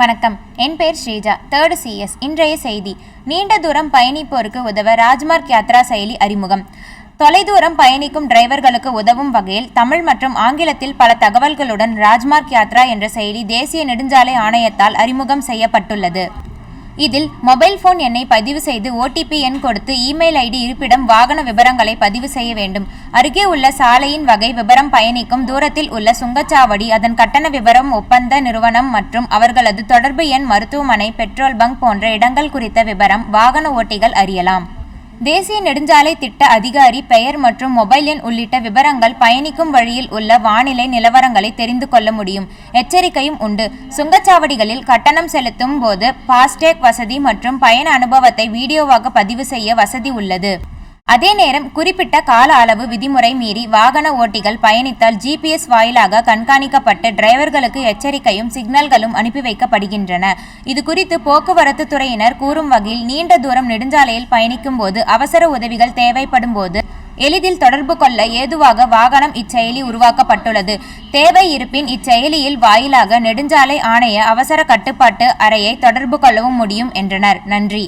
வணக்கம். என் பெயர் Sreeja. Third CS இன்றைய செய்தி. நீண்ட தூரம் பயணிப்போருக்கு உதவ ராஜ்மார்க் யாத்ரா செயலி அறிமுகம். தொலைதூரம் பயணிக்கும் டிரைவர்களுக்கு உதவும் வகையில் தமிழ் மற்றும் ஆங்கிலத்தில் பல தகவல்களுடன் ராஜ்மார்க் யாத்ரா என்ற செயலி தேசிய நெடுஞ்சாலை ஆணையத்தால் அறிமுகம் செய்யப்பட்டுள்ளது. இதில் மொபைல் போன் எண்ணை பதிவு செய்து ஓடிபி எண் கொடுத்து இமெயில் ஐடி இருப்பிடம் வாகன விவரங்களை பதிவு செய்ய வேண்டும். அருகே உள்ள சாலையின் வகை விவரம் பயணிக்கும் தூரத்தில் உள்ள சுங்கச்சாவடி அதன் கட்டண விவரம் ஒப்பந்த நிறுவனம் மற்றும் அவர்களது தொடர்பு எண் மருத்துவமனை பெட்ரோல் பங்க் போன்ற இடங்கள் குறித்த விவரம் வாகன ஓட்டிகள் அறியலாம். தேசிய நெடுஞ்சாலை திட்ட அதிகாரி பெயர் மற்றும் மொபைல் எண் உள்ளிட்ட விவரங்கள் பயணிக்கும் வழியில் உள்ள வானிலை நிலவரங்களை தெரிந்து கொள்ள முடியும். எச்சரிக்கையும் உண்டு. சுங்கச்சாவடிகளில் கட்டணம் செலுத்தும் போது பாஸ்டேக் வசதி மற்றும் பயண அனுபவத்தை வீடியோவாக பதிவு செய்ய வசதி உள்ளது. அதே நேரம் குறிப்பிட்ட கால அளவு விதிமுறை மீறி வாகன ஓட்டிகள் பயணித்தால் ஜிபிஎஸ் வாயிலாக கண்காணிக்கப்பட்டு டிரைவர்களுக்கு எச்சரிக்கையும் சிக்னல்களும் அனுப்பி வைக்கப்படுகின்றன. இது குறித்து போக்குவரத்து துறையினர் கூறும் வகையில் நீண்ட தூரம் நெடுஞ்சாலையில் பயணிக்கும் போது அவசர உதவிகள் தேவைப்படும் போது எளிதில் தொடர்பு கொள்ள ஏதுவாக வாகனம் இச்செயலி உருவாக்கப்பட்டுள்ளது. தேவை இருப்பின் இச்செயலியில் வாயிலாக நெடுஞ்சாலை ஆணைய அவசர கட்டுப்பாட்டு அறையை தொடர்பு கொள்ளவும் முடியும் என்றனர். நன்றி.